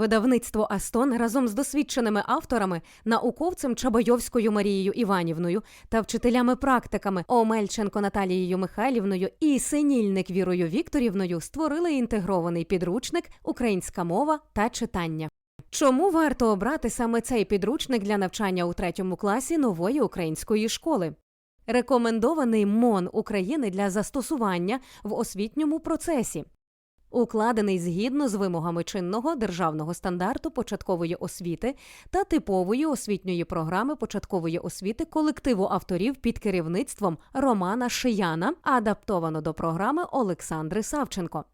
Видавництво Астон разом з досвідченими авторами, науковцем Чабайовською Марією Іванівною та вчителями-практиками Омельченко Наталією Михайлівною і Синільник Вірою Вікторівною створили інтегрований підручник Українська мова та читання. Чому варто обрати саме цей підручник для навчання у третьому класі нової української школи? Рекомендований МОН України для застосування в освітньому процесі. Укладений згідно з вимогами чинного державного стандарту початкової освіти та типової освітньої програми початкової освіти колективу авторів під керівництвом Романа Шияна, адаптовано до програми Олександри Савченко.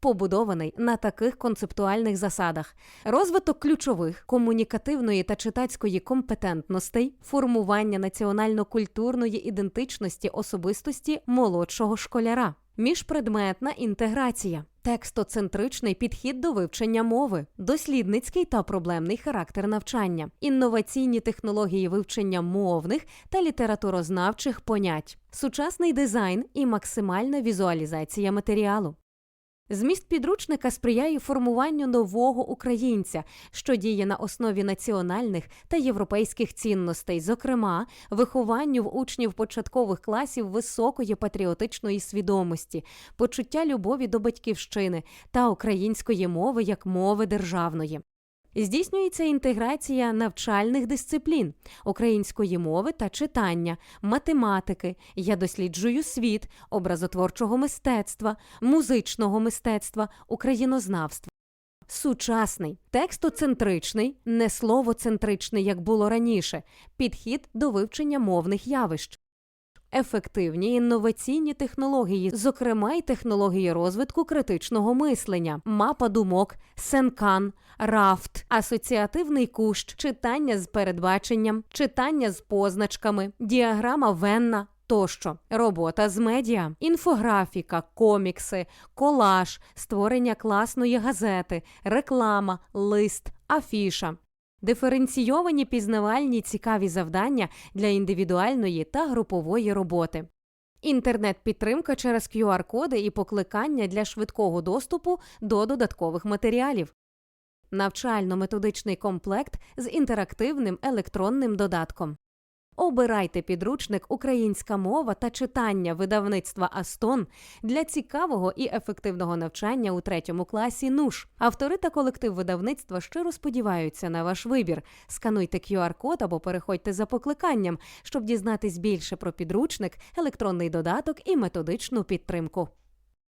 Побудований на таких концептуальних засадах: розвиток ключових комунікативної та читацької компетентностей, формування національно-культурної ідентичності особистості молодшого школяра, міжпредметна інтеграція, текстоцентричний підхід до вивчення мови, дослідницький та проблемний характер навчання, інноваційні технології вивчення мовних та літературознавчих понять, сучасний дизайн і максимальна візуалізація матеріалу. Зміст підручника сприяє формуванню нового українця, що діє на основі національних та європейських цінностей, зокрема, вихованню в учнів початкових класів високої патріотичної свідомості, почуття любові до батьківщини та української мови як мови державної. Здійснюється інтеграція навчальних дисциплін української мови та читання, математики. Я досліджую світ, образотворчого мистецтва, музичного мистецтва, українознавства. Сучасний, текстоцентричний, не словоцентричний, як було раніше, підхід до вивчення мовних явищ. Ефективні інноваційні технології, зокрема й технології розвитку критичного мислення, мапа думок, сенкан, рафт, асоціативний кущ, читання з передбаченням, читання з позначками, діаграма Венна. Тощо робота з медіа, інфографіка, комікси, колаж, створення класної газети, реклама, лист, афіша. Диференційовані пізнавальні цікаві завдання для індивідуальної та групової роботи. Інтернет-підтримка через QR-коди і покликання для швидкого доступу до додаткових матеріалів. Навчально-методичний комплект з інтерактивним електронним додатком. Обирайте підручник Українська мова та читання видавництва Астон для цікавого і ефективного навчання у третьому класі НУШ. Автори та колектив видавництва щиро сподіваються на ваш вибір. Скануйте QR-код або переходьте за покликанням, щоб дізнатись більше про підручник, електронний додаток і методичну підтримку.